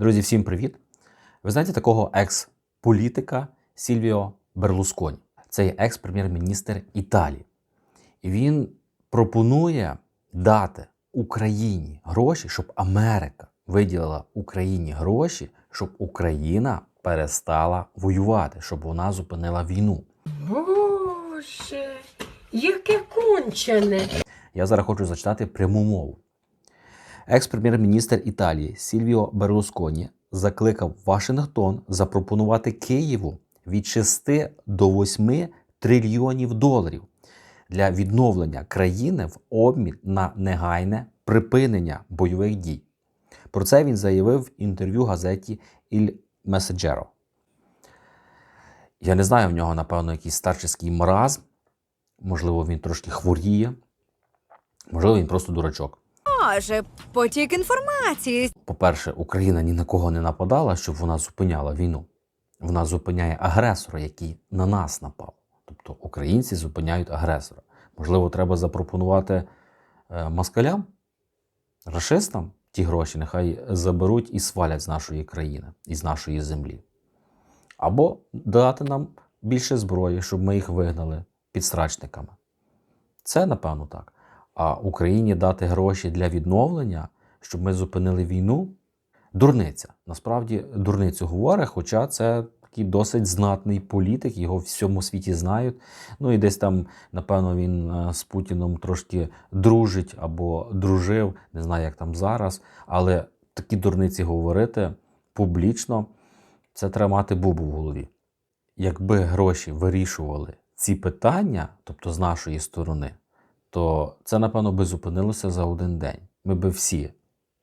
Друзі, всім привіт! Ви знаєте такого екс-політика Сільвіо Берлусконі. Це є екс-прем'єр-міністр Італії. І він пропонує дати Україні гроші, щоб Америка виділила Україні гроші, щоб Україна перестала воювати, щоб вона зупинила війну. Боже, яке кончене. Я зараз хочу зачитати пряму мову. Екс-прем'єр-міністр Італії Сільвіо Берлусконі закликав Вашингтон запропонувати Києву від 6 до 8 трильйонів доларів для відновлення країни в обмін на негайне припинення бойових дій. Про це він заявив в інтерв'ю газеті Il Messaggero. Я не знаю, в нього, напевно, якийсь старческий маразм. Можливо, він трошки хворіє. Можливо, він просто дурачок. Може, потік інформації. По-перше, Україна ні на кого не нападала, щоб вона зупиняла війну. Вона зупиняє агресора, який на нас напав. Тобто українці зупиняють агресора. Можливо, треба запропонувати е, москалям, рашистам ті гроші, нехай заберуть і свалять з нашої країни, із нашої землі. Або дати нам більше зброї, щоб ми їх вигнали підстрачниками. Це, напевно, так. А Україні дати гроші для відновлення, щоб ми зупинили війну. Дурниця. Насправді дурницю говорить, хоча це такий досить знатний політик, його в всьому світі знають. Ну і десь там, напевно, він е, з Путіном трошки дружить або дружив, не знаю, як там зараз. Але такі дурниці говорити публічно, це треба мати бубу в голові. Якби гроші вирішували ці питання, тобто з нашої сторони, то це, напевно, би зупинилося за один день. Ми би всі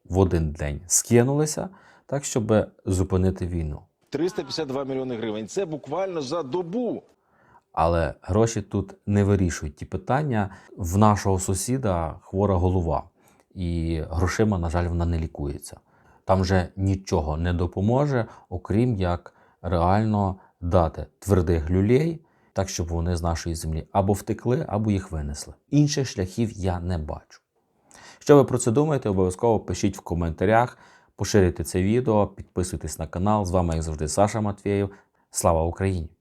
в один день скинулися, так, щоб зупинити війну. 352 мільйони гривень. Це буквально за добу. Але гроші тут не вирішують ті питання. В нашого сусіда хвора голова, і грошима, на жаль, вона не лікується. Там вже нічого не допоможе, окрім як реально дати твердих люлей, так щоб вони з нашої землі або втекли, або їх винесли. Інших шляхів я не бачу. Що ви про це думаєте? Обов'язково пишіть в коментарях, поширюйте це відео, підписуйтесь на канал. З вами, як завжди, Саша Матвєєв. Слава Україні!